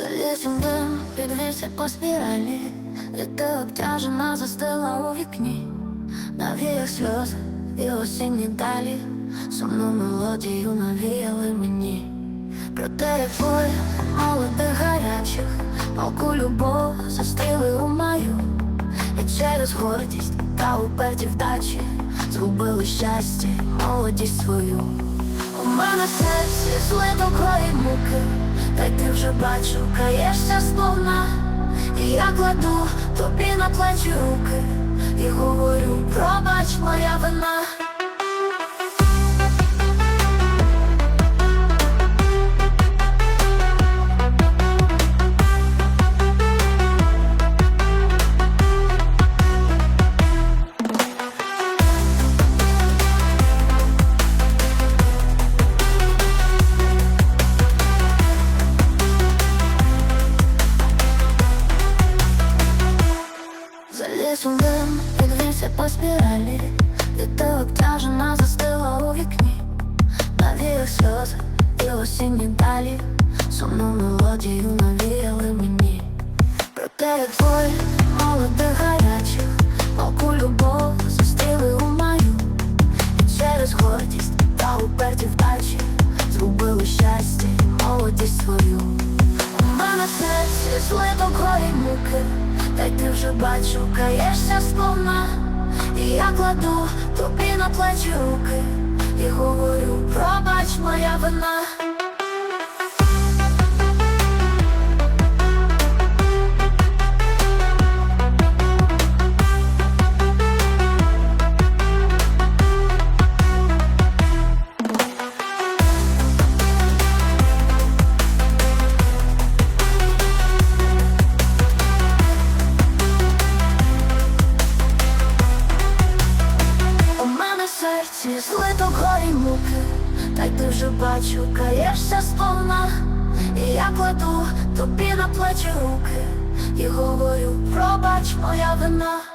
Дим, підвівся по спіралі, Літе обтяжена застила у вікні, навіяв сльози і осінні далі, Сумну мелодію навіяли мені. Проте як боль молодих гарячих, Палку любов застріли у маю, І через гордість та уперті вдачі Згубили щастя, молодість свою. У мене серці злито крої муки, та й ти вже бачу, каєшся сповна, і я кладу тобі на плечі руки, і говорю, пробач моя вина. Лісом дим підвівся по спіралі, і ти обтяжена застила у вікні, навіяв сльози і осінні далі, сумну мелодію бачу, каєшся сповна, і я кладу тобі на плечі руки, і говорю, пробач моя серці злито горі муки, та й ти вже бачу, каєшся сповна, і я кладу тобі на плечі руки, і говорю, пробач моя вина.